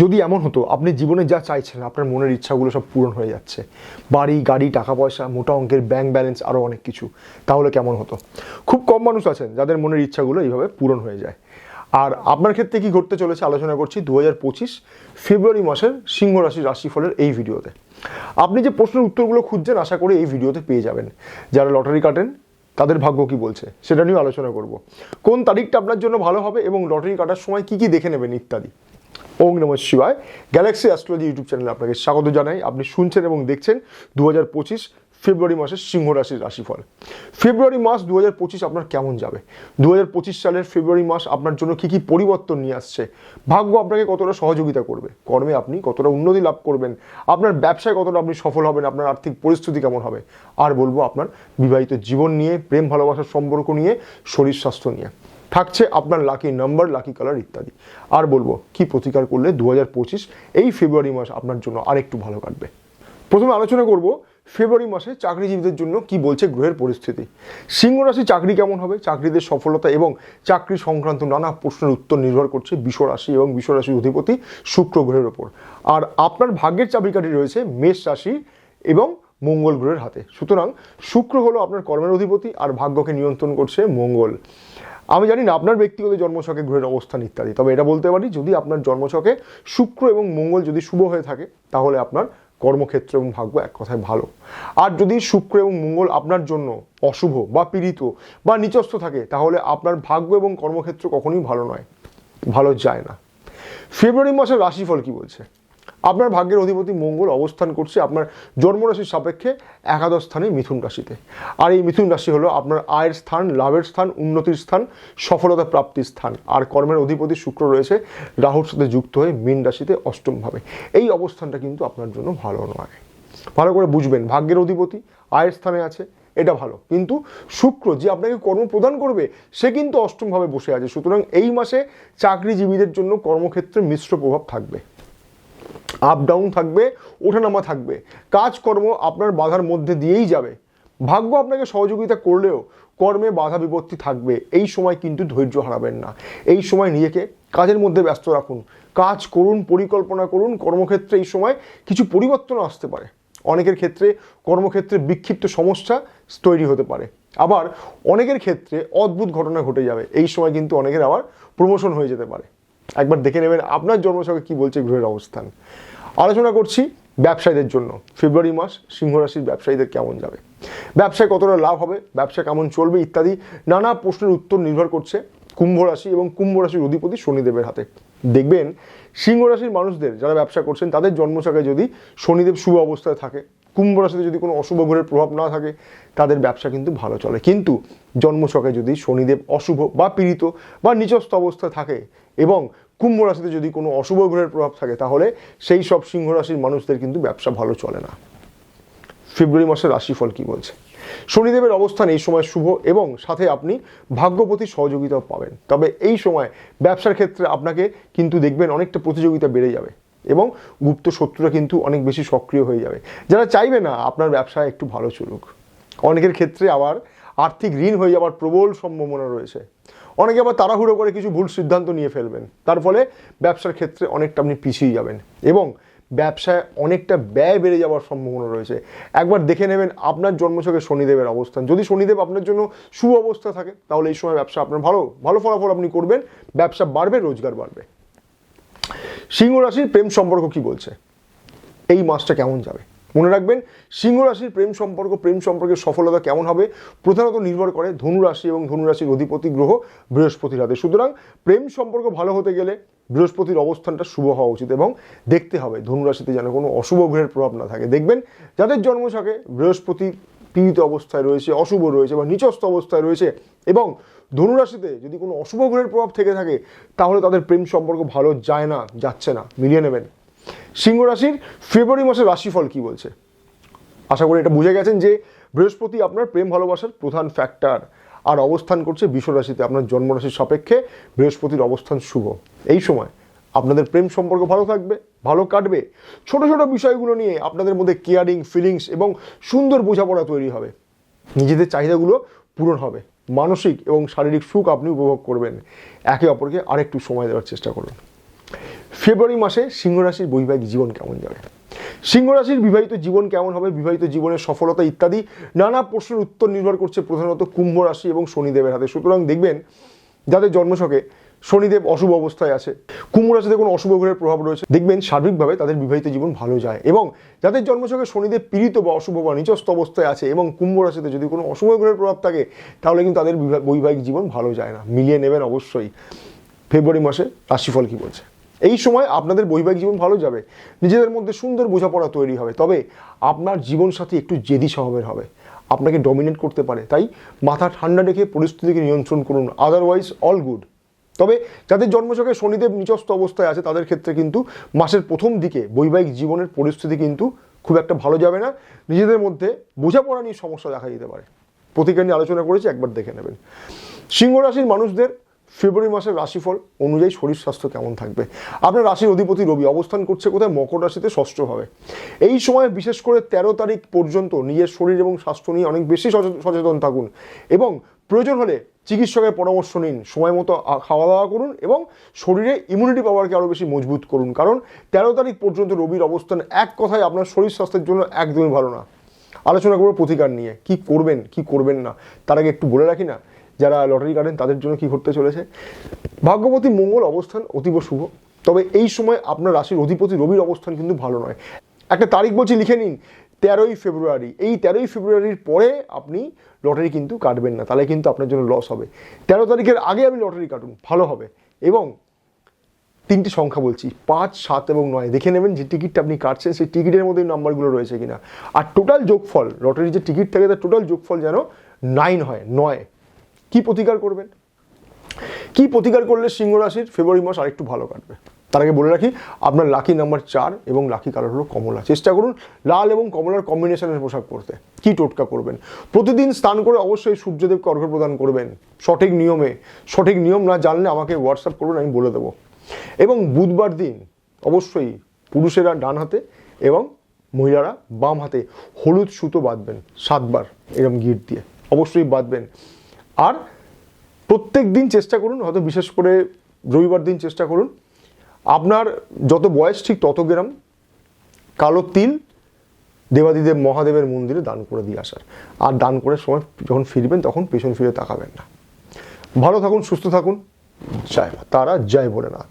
যদি এমন হতো, আপনি জীবনে যা চাইছেন, আপনার মনের ইচ্ছাগুলো সব পূরণ হয়ে যাচ্ছে। বাড়ি, গাড়ি টাকা পয়সা মোটা অঙ্কের ব্যাংক ব্যালেন্স আরও অনেক কিছু। তাহলে কেমন হতো? খুব কম মানুষ আছেন যাদের মনের ইচ্ছাগুলো এইভাবে পূরণ হয়ে যায়। আর আপনার ক্ষেত্রে কি ঘটতে চলেছে আলোচনা করছি দু হাজার পঁচিশ ফেব্রুয়ারি মাসের সিংহ রাশির রাশিফলের এই ভিডিওতে। আপনি যে প্রশ্নের উত্তরগুলো খুঁজছেন, আশা করি এই ভিডিওতে পেয়ে যাবেন। যারা লটারি কাটেন, তাদের ভাগ্য কি বলছে, সেটা নিয়ে আলোচনা করব। কোন তারিখটা আপনার জন্য ভালো হবে এবং লটারি কাটার সময় কি কি দেখে নেবেন ইত্যাদি। ওম নম শিবায়। গ্যালাক্সি অ্যাস্ট্রোলজি ইউটিউব চ্যানেলে আপনাকে স্বাগত জানাই। আপনি শুনছেন এবং দেখছেন দু হাজার পঁচিশ ফেব্রুয়ারি মাসের সিংহ রাশির রাশিফল। ফেব্রুয়ারি মাস দু হাজার পঁচিশ আপনার কেমন যাবে? দু হাজার পঁচিশ সালের ফেব্রুয়ারি মাস আপনার জন্য কী কী পরিবর্তন নিয়ে আসছে? ভাগ্য আপনাকে কতটা সহযোগিতা করবে? কর্মে আপনি কতটা উন্নতি লাভ করবেন? আপনার ব্যবসায় কতটা আপনি সফল হবেন? আপনার আর্থিক পরিস্থিতি কেমন হবে? আর বলব আপনার বিবাহিত জীবন নিয়ে, প্রেম ভালোবাসার সম্পর্ক নিয়ে, শরীর স্বাস্থ্য নিয়ে। থাকছে আপনার লাকি নাম্বার লাকি কালার ইত্যাদি। আর বলব, কি প্রতিকার করলে দু হাজার পঁচিশ, এই ফেব্রুয়ারি মাস আপনার জন্য আরেকটু ভালো কাটবে। প্রথমে আলোচনা করব ফেব্রুয়ারি মাসে চাকরিজীবীদের জন্য কি বলছে গ্রহের পরিস্থিতি। সিংহ রাশি চাকরি কেমন হবে, চাকরিদের সফলতা এবং চাকরি সংক্রান্ত নানা প্রশ্নের উত্তর নির্ভর করছে বিষ রাশি এবং বিষ রাশির অধিপতি শুক্র গ্রহের ওপর। আর আপনার ভাগ্যের চাবিকাঠি রয়েছে মেষ রাশি এবং মঙ্গল গ্রহের হাতে। সুতরাং শুক্র হলো আপনার কর্মের অধিপতি আর ভাগ্যকে নিয়ন্ত্রণ করছে মঙ্গল। আমি জানি না, আপনার ব্যক্তিগত জন্মছকে গ্রহের অবস্থান ইত্যাদি, তবে এটা বলতে পারি, যদি আপনার জন্মছকে শুক্র এবং মঙ্গল যদি শুভ হয়ে থাকে, তাহলে আপনার কর্মক্ষেত্র এবং ভাগ্য এক কথায় ভালো। আর যদি শুক্র এবং মঙ্গল আপনার জন্য অশুভ বা পীড়িত বা নিচস্থ থাকে, তাহলে আপনার ভাগ্য এবং কর্মক্ষেত্র কখনোই ভালো নয়, ভালো যায় না। ফেব্রুয়ারি মাসের রাশিফল কি বলছে? আপনার ভাগ্যের অধিপতি মঙ্গল অবস্থান করছে আপনার জন্মরাশির সাপেক্ষে একাদশ স্থানে মিথুন রাশিতে। আর এই মিথুন রাশি হলো আপনার আয়ের স্থান, লাভের স্থান, উন্নতির স্থান, সফলতা প্রাপ্তির স্থান। আর কর্মের অধিপতি শুক্র রয়েছে, রাহুর সাথে যুক্ত হয়ে মীন রাশিতে অষ্টমভাবে। এই অবস্থানটা কিন্তু আপনার জন্য ভালো নয়। ভালো করে বুঝবেন, ভাগ্যের অধিপতি আয়ের স্থানে আছে, এটা ভালো। কিন্তু শুক্র যে আপনাকে কর্ম প্রদান করবে, সে কিন্তু অষ্টমভাবে বসে আছে। সুতরাং এই মাসে চাকরিজীবীদের জন্য কর্মক্ষেত্রে মিশ্র প্রভাব থাকবে। আপ ডাউন থাকবে, ওঠানামা থাকবে। কাজকর্ম আপনার বাধার মধ্যে দিয়েই যাবে। ভাগ্য আপনাকে সহযোগিতা করলেও কর্মে বাধা বিপত্তি থাকবে। এই সময় কিন্তু ধৈর্য হারাবেন না। এই সময় নিজেকে কাজের মধ্যে ব্যস্ত রাখুন। কাজ করুন, পরিকল্পনা করুন, কর্মক্ষেত্রে এই সময় কিছু পরিবর্তন আসতে পারে। অনেকের ক্ষেত্রে কর্মক্ষেত্রে বিক্ষিপ্ত সমস্যা তৈরি হতে পারে। আবার অনেকের ক্ষেত্রে অদ্ভুত ঘটনা ঘটে যাবে। এই সময় কিন্তু অনেকের আবার প্রমোশন হয়ে যেতে পারে। একবার দেখে নেবেন আপনার জন্মছকে কি বলছে গ্রহের অবস্থান। আলোচনা করছি ব্যবসায়ীদের জন্য। ফেব্রুয়ারি মাস, সিংহ রাশির ব্যবসায়ীদের কেমন যাবে? ব্যবসায় কতটা লাভ হবে? ব্যবসা কেমন চলবে? ইত্যাদি নানা প্রশ্নের উত্তর নির্ভর করছে কুম্ভ রাশি এবং কুম্ভ রাশির অধিপতি শনিদেবের হাতে। দেখবেন, সিংহ রাশির মানুষদের যারা ব্যবসা করছেন, তাদের জন্মছকে যদি শনিদেব শুভ অবস্থায় থাকে কুম্ভ রাশিতে যদি কোনো অশুভ গ্রহের প্রভাব না থাকে, তাদের ব্যবসা কিন্তু ভালো চলে। কিন্তু জন্মছকে যদি শনিদেব অশুভ বা পীড়িত বা নিচস্থ অবস্থা থাকে এবং কুম্ভ রাশিতে যদি কোনো অশুভ গ্রহের প্রভাব থাকে, তাহলে সেই সব সিংহ রাশির মানুষদের কিন্তু ব্যবসা ভালো চলে না। ফেব্রুয়ারি মাসের রাশিফল কি বলছে? শনিদেবের অবস্থান এই সময় শুভ এবং সাথে আপনি ভাগ্যপতি সহযোগিতাও পাবেন। তবে এই সময় ব্যবসার ক্ষেত্রে আপনাকে কিন্তু দেখবেন অনেকটা প্রতিযোগিতা বেড়ে যাবে। এবং গুপ্ত শত্রুরা কিন্তু অনেক বেশি সক্রিয় হয়ে যাবে। যারা চাইবে না, আপনার ব্যবসা একটু ভালো চলুক। অনেকের ক্ষেত্রে আবার আর্থিক ঋণ হয়ে যাওয়ার প্রবল সম্ভাবনা রয়েছে। অনেকে আবার তাড়াহুড়ো করে কিছু ভুল সিদ্ধান্ত নিয়ে ফেলবেন। তার ফলে ব্যবসার ক্ষেত্রে অনেকটা আপনি পিছিয়ে যাবেন এবং ব্যবসায় অনেকটা ব্যয় বেড়ে যাওয়ার সম্ভাবনা রয়েছে। একবার দেখে নেবেন আপনার জন্মছকে শনিদেবের অবস্থান। যদি শনিদেব আপনার জন্য সু অবস্থা থাকে, তাহলে এই সময় ব্যবসা আপনার ভালো ভালো ফলাফল আপনি করবেন। ব্যবসা বাড়বে, রোজগার বাড়বে। সিংহ রাশির প্রেম সম্পর্ক কি বলছে? এই মাসটা কেমন যাবে? মনে রাখবেন, সিংহ রাশির প্রেম সম্পর্ক, প্রেম সম্পর্কের সফলতা কেমন হবে? প্রধানত নির্ভর করে ধনু রাশি এবং ধনু রাশির অধিপতি গ্রহ বৃহস্পতির হাতে। সুতরাং প্রেম সম্পর্ক ভালো হতে গেলে বৃহস্পতির অবস্থানটা শুভ হওয়া উচিত এবং দেখতে হবে ধনুরাশিতে যেন কোনো অশুভ গ্রহের প্রভাব না থাকে। দেখবেন, যাদের জন্ম থাকে বৃহস্পতি পীড়িত অবস্থায় রয়েছে, অশুভ রয়েছে বা নিচস্থ অবস্থায় রয়েছে এবং ধনুরাশিতে যদি কোনো অশুভ গ্রহের প্রভাব থেকে থাকে, তাহলে তাদের প্রেম সম্পর্ক ভালো যায় না, যাচ্ছে না, মিলিয়ে নেবেন। সিংহ রাশির ফেব্রুয়ারি মাসের রাশিফল কি বলছে? আশা করি এটা বুঝে গেছেন যে বৃহস্পতি আপনার প্রেম ভালোবাসার প্রধান ফ্যাক্টর আর অবস্থান করছে বিশ্বরাশিতে, আপনার জন্মরাশির সাপেক্ষে বৃহস্পতির অবস্থান শুভ। এই সময় আপনাদের প্রেম সম্পর্ক ভালো থাকবে, ভালো কাটবে। ছোট ছোট বিষয়গুলো নিয়ে আপনাদের মধ্যে কেয়ারিং ফিলিংস এবং সুন্দর বোঝাপড়া তৈরি হবে। নিজেদের চাহিদাগুলো পূরণ হবে। মানসিক এবং শারীরিক সুখ আপনি উপভোগ করবেন। একে অপরকে আরেকটু সময় দেওয়ার চেষ্টা করুন। ফেব্রুয়ারি মাসে সিংহ রাশির বৈবাহিক জীবন কেমন যাবে? সিংহ রাশির বিবাহিত জীবন কেমন হবে? বিবাহিত জীবনের সফলতা ইত্যাদি নানা প্রশ্নের উত্তর নির্ভর করছে প্রধানত কুম্ভ রাশি এবং শনিদেবের হাতে। সুতরাং দেখবেন, যাদের জন্মছকে শনিদেব অশুভ অবস্থায় আছে। কুম্ভ রাশিতে কোনো অশুভ গ্রহের প্রভাব রয়েছে। দেখবেন সার্বিকভাবে তাদের বিবাহিত জীবন ভালো যায় এবং যাদের জন্মছকে শনিদেব পীড়িত বা অশুভ বা নিচস্ত অবস্থায় আছে এবং কুম্ভ রাশিতে যদি কোনো অশুভ গ্রহের প্রভাব থাকে, তাহলে কিন্তু তাদের বিবাহ- বৈবাহিক জীবন ভালো যায় না। মিলিয়ে নেবেন অবশ্যই। ফেব্রুয়ারি মাসে রাশিফল কি বলছে? এই সময় আপনাদের বৈবাহিক জীবন ভালো যাবে। নিজেদের মধ্যে সুন্দর বোঝাপড়া তৈরি হবে। তবে আপনার জীবনসাথী একটু জেদি স্বভাবের হবে। আপনাকে ডমিনেট করতে পারে। তাই মাথা ঠান্ডা রেখে পরিস্থিতিকে নিয়ন্ত্রণ করুন। আদারওয়াইজ অল গুড তবে যাদের জন্মছকে শনিদেব নিচস্ত অবস্থায় আছে, তাদের ক্ষেত্রে কিন্তু মাসের প্রথম দিকে বৈবাহিক জীবনের পরিস্থিতি কিন্তু খুব একটা ভালো যাবে না। নিজেদের মধ্যে বোঝাপড়া নিয়ে সমস্যা দেখা যেতে পারে। প্রতিকার নিয়ে আলোচনা করেছি, একবার দেখে নেবেন। সিংহ রাশির মানুষদের ফেব্রুয়ারি মাসের রাশিফল অনুযায়ী শরীর স্বাস্থ্য কেমন থাকবে? আপনার রাশির অধিপতি রবি অবস্থান করছে কোথায়? মকর রাশিতে ষষ্ঠ হবে এই সময় বিশেষ করে তেরো তারিখ পর্যন্ত নিজের শরীর এবং স্বাস্থ্য নিয়ে অনেক বেশি সচেতন থাকুন। এবং প্রয়োজন হলে চিকিৎসকের পরামর্শ নিন, সময় মতো খাওয়া দাওয়া করুন এবং শরীরে ইমিউনিটি পাওয়ারকে আরও বেশি মজবুত করুন। কারণ তেরো তারিখ পর্যন্ত রবির অবস্থান এক কথায় আপনার শরীর স্বাস্থ্যের জন্য একদমই ভালো না। আলোচনা করব প্রতিকার নিয়ে, কি করবেন কি করবেন না। তার আগে একটু বলে রাখি না, যারা লটারি কাটেন তাদের জন্য কি ঘটতে চলেছে? ভাগ্যবতী মঙ্গল অবস্থান অতীব শুভ, তবে এই সময় আপনার রাশির অধিপতি রবির অবস্থান কিন্তু ভালো নয়। একটা তারিখ বলছি, লিখে নিন। তেরোই ফেব্রুয়ারি। এই তেরোই ফেব্রুয়ারির পরে আপনি লটারি কিন্তু কাটবেন না, তাহলে কিন্তু আপনার জন্য লস হবে। তেরো তারিখের আগে আপনি লটারি কাটুন, ভালো হবে। এবং তিনটি সংখ্যা বলছি, পাঁচ, সাত এবং নয়। দেখে নেবেন যে টিকিটটা আপনি কাটছেন, সেই টিকিটের মধ্যে নাম্বারগুলো রয়েছে কিনা। আর টোটাল যোগফল, লটারির যে টিকিট থাকে তার টোটাল যোগফল যেন নাইন হয়, নয়। কি প্রতিকার করবেন? কি প্রতিকার করলে সিংহ রাশির ফেব্রুয়ারি মাস আরেকটু ভালো কাটবে? তার আগে বলে রাখি, আপনার লাকি নাম্বার চার এবং লাকি কালার হলো কমলা। চেষ্টা করুন লাল এবং কমলার কম্বিনেশনের পোশাক পরতে। কি টোটকা করবেন? প্রতিদিন স্নান করে অবশ্যই সূর্যদেবকে অর্ঘ্য প্রদান করবেন। সঠিক নিয়মে। সঠিক নিয়ম না জানলে আমাকে হোয়াটসঅ্যাপ করবেন আমি বলে দেবো। এবং বুধবার দিন অবশ্যই পুরুষেরা ডান হাতে এবং মহিলারা বাম হাতে হলুদ সুতো বাঁধবেন সাতবার এরকম গিট দিয়ে। অবশ্যই বাঁধবেন। আর প্রত্যেক দিন চেষ্টা করুন, হয়তো বিশেষ করে রবিবার দিন চেষ্টা করুন আপনার যত বয়স ঠিক তত গ্রাম, কালো তিল দেবাদিদেব মহাদেবের মন্দিরে দান করে দিয়ে আসার। আর দান করার সময় যখন ফিরবেন তখন পেছন ফিরে তাকাবেন না। ভালো থাকুন, সুস্থ থাকুন। জয় তারা জয় ভোলেনাথ।